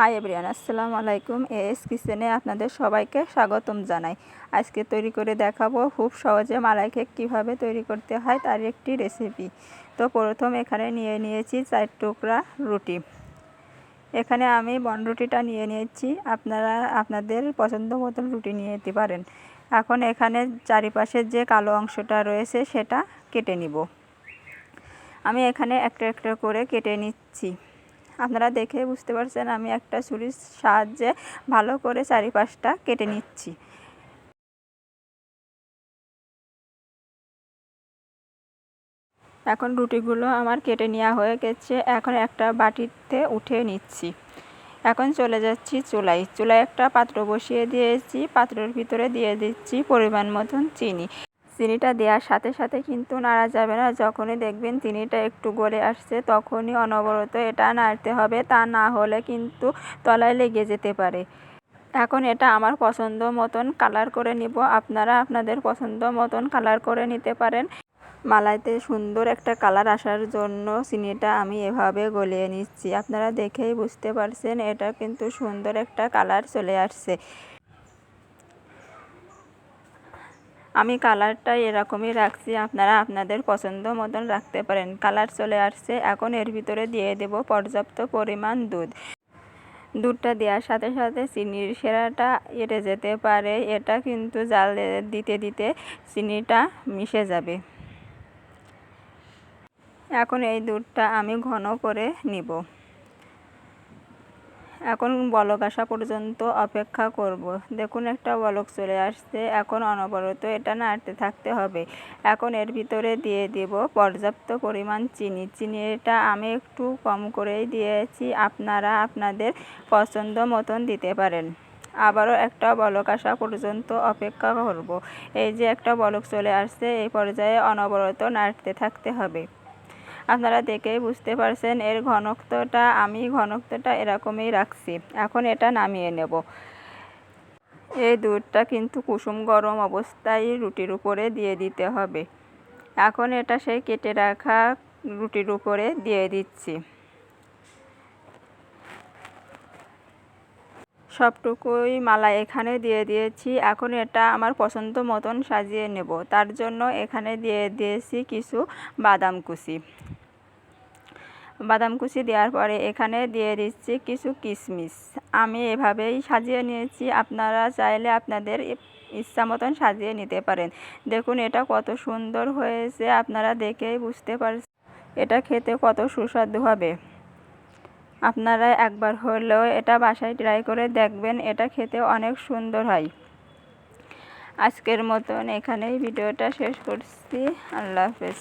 High everyone আসসালামু আলাইকুম। S কিচেনে আপনাদের সবাইকে স্বাগতম জানাই। আজকে তৈরি করে দেখাবো খুব সহজে মালাই কেক কীভাবে তৈরি করতে হয় তার একটি রেসিপি তো প্রথম এখানে নিয়ে নিয়েছি চার টুকরা রুটি। এখানে আমি বন রুটিটা নিয়ে নিয়েছি। আপনারা, আপনাদের পছন্দ মতন রুটি নিয়ে নিতে পারেন। এখন এখানে চারিপাশের যে কালো অংশটা রয়েছে সেটা কেটে নিব। আমি এখানে একটা একটা করে কেটে নিচ্ছি। আপনারা দেখে বুঝতে পারছেন আমি একটা ছুরির সাহায্যে ভালো করে চারিপাশটা কেটে নিচ্ছি। এখন রুটিগুলো আমার কেটে নেওয়া হয়ে গেছে, এখন একটা বাটিতে উঠে নিচ্ছি। এখন চলে যাচ্ছি চুলাই চুলায় একটা পাত্র বসিয়ে দিয়েছি, পাত্রের ভিতরে দিয়ে দিচ্ছি পরিমাণ মতন চিনি। চিনিটা দেওয়ার সাথে সাথে কিন্তু নাড়া যাবে না। যখনই দেখবেন চিনিটা একটু গলে আসছে, তখনই অনবরত এটা নাড়তে হবে। তা না হলে কিন্তু তলায় লেগে যেতে পারে। এখন এটা আমার পছন্দ মতন কালার করে নিব। আপনারা আপনাদের পছন্দ মতন কালার করে নিতে পারেন। মালাইতে সুন্দর একটা কালার আসার জন্য চিনিটা আমি এভাবে গলিয়ে নিচ্ছি। আপনারা দেখেই বুঝতে পারছেন, এটা কিন্তু সুন্দর একটা কালার চলে আসছে। আমি কালারটা এরকমই রাখছি, আপনারা আপনাদের পছন্দ মতন রাখতে পারেন। কালার চলে আসছে, এখন এর ভিতরে দিয়ে দেব পর্যাপ্ত পরিমাণ দুধ। দুধটা দেওয়ার সাথে সাথে চিনির সেরাটা এটে যেতে পারে, এটা কিন্তু জাল দিতে দিতে চিনিটা মিশে যাবে। এখন এই দুধটা আমি ঘন করে নিব। এখন বলক আসা পর্যন্ত অপেক্ষা করব। দেখুন, একটা বলক চলে আসছে। এখন অনবরত এটা নাড়তে থাকতে হবে। এখন এর ভিতরে দিয়ে দেব পর্যাপ্ত পরিমাণ চিনি। চিনিটা আমি একটু কম করেই দিয়েছি। আপনারা আপনাদের পছন্দ মতন দিতে পারেন। আবারও একটা বলক আসা পর্যন্ত অপেক্ষা করব। এই যে একটা বলক চলে আসছে, এই পর্যায়ে অনবরত নাড়তে থাকতে হবে। আপনারা দেখেই বুঝতে পারছেন, এর ঘনত্বটা, আমি ঘনত্বটা এরকমই রাখছি। এখন এটা নামিয়ে নেব। এই দুধটা কিন্তু কুসুম গরম অবস্থায় রুটির উপরে দিয়ে দিতে হবে। এখন এটা সেই কেটে রাখা রুটির উপরে দিয়ে দিচ্ছি। সবটুকুই মালা এখানে দিয়ে দিয়েছি। এখন এটা আমার পছন্দ মতন সাজিয়ে নেব। তার জন্য এখানে দিয়ে দিয়েছি কিছু বাদাম কুচি। বাদাম কুচি দেওয়ার পরে এখানে দিয়ে দিচ্ছি কিছু কিশমিশ আমি এভাবেই সাজিয়ে নিয়েছি, আপনারা চাইলে আপনাদের ইচ্ছা মতন সাজিয়ে নিতে পারেন। দেখুন, এটা কত সুন্দর হয়েছে, আপনারা দেখেই বুঝতে পারছেন। এটা খেতে কত সুস্বাদু হবে। আপনারা একবার হলেও এটা বাসায় ট্রাই করে দেখবেন, এটা খেতে অনেক সুন্দর হয়। আজকের মতন এখানেই ভিডিওটা শেষ করছি। আল্লাহ হাফেজ।